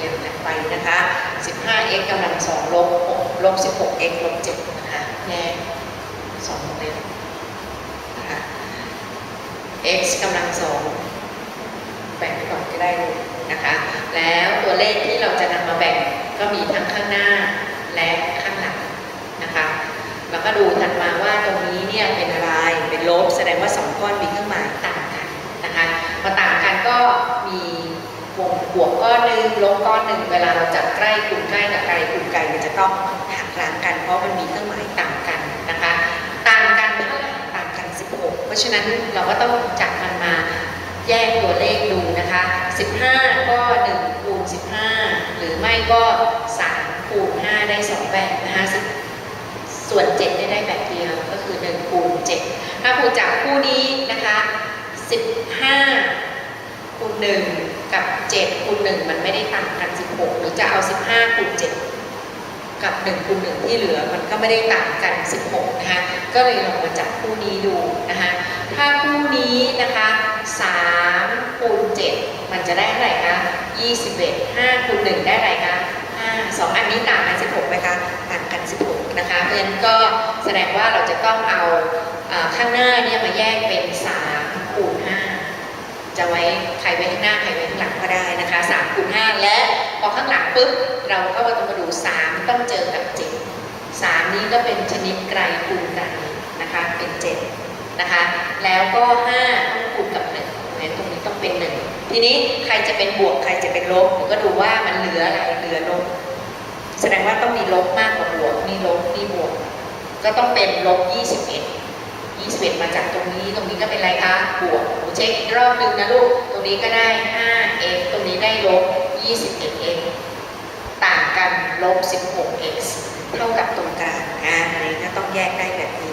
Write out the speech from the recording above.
อย่างถัดไปนะคะ 15x กำลังสองลบ6ลบ 16x ลบ7นะคะแงเล็บนะคะ x กำลังสองแบ่งไปก่อนก็ได้เลยนะคะ แล้วตัวเลขที่เราจะนำมาแบ่งก็มีทั้งข้างหน้าและข้างหลังนะคะ แล้วก็ดูทันมาว่าตรงนี้เนี่ยเป็นอะไร เป็นลบแสดงว่าสองก้อนมีเครื่องหมายต่างกันนะคะพอต่างกันก็มี วงบวกก้อนหนึ่งลบก้อนหนึ่งเวลาเราจับใกล้กลุ่มใกล้กับไกลกลุ่มไกลมันจะต้องหักล้างกัน เพราะมันมีเครื่องหมายต่างกันนะคะต่างกันเท่าไหร่ต่างกัน 16 เพราะฉะนั้นเราก็ต้องจับมันมาแยกตัวเลขดูนะคะ 15 ก็1คูณ15 หรือไม่ก็3คูณ5ได้2แบบนะคะส่วน 7 ได้ได้แบบเดียวก็คือ1คูณ7ถ้าครูจับคู่นี้นะคะ 15คูณ1 กับ7คูณ1มันไม่ได้ต่างกัน 16 หรือจะเอา 15คูณ7กับ1คูณ1ที่เหลือมันก็ไม่ได้ต่างกัน 16 นะคะ ก็เลยลองมาจับคู่นี้ดูนะคะ ถ้าคู่นี้นะคะ3คูณ7มันจะได้เท่าไหร่คะ 21 5คูณ1ได้เท่าไหร่คะ5สองอันนี้ต่างกัน 16ไหมคะต่างกัน 16 นะคะ เพราะฉะนั้นก็แสดงว่าเราจะต้องเอาข้างหน้าเนี่ยมาแยก จะไว้ใครไว้ข้างหน้าใครไว้ข้างหลังก็ได้นะคะ3คูณ5และพอข้างหลังปุ๊บเราก็มาต้องมาดู3ต้องเจอกับ7 3นี้ก็เป็นชนิดไกลคูณไกลนะคะเป็น7นะคะแล้วก็5ต้องคูณกับ1นั้นตรงนี้ต้องเป็น1ทีนี้ใครจะเป็นบวกใครจะเป็นลบหนูก็ดูว่ามันเหลืออะไรเหลือลบแสดงว่าต้องมีลบมากกว่าบวกนี่ลบนี่บวก ก็ต้องเป็นลบ21 21 มาจากตรงนี้ ตรงนี้ก็เป็นอะไรคะบวกหนูเช็คอีกรอบหนึ่งนะลูก ตรงนี้ก็ได้ 5x ตรงนี้ได้ลบ 21x ต่างกันลบ 16x เท่ากับตรงกลางอ่าอันนี้ก็ต้องแยกได้แบบนี้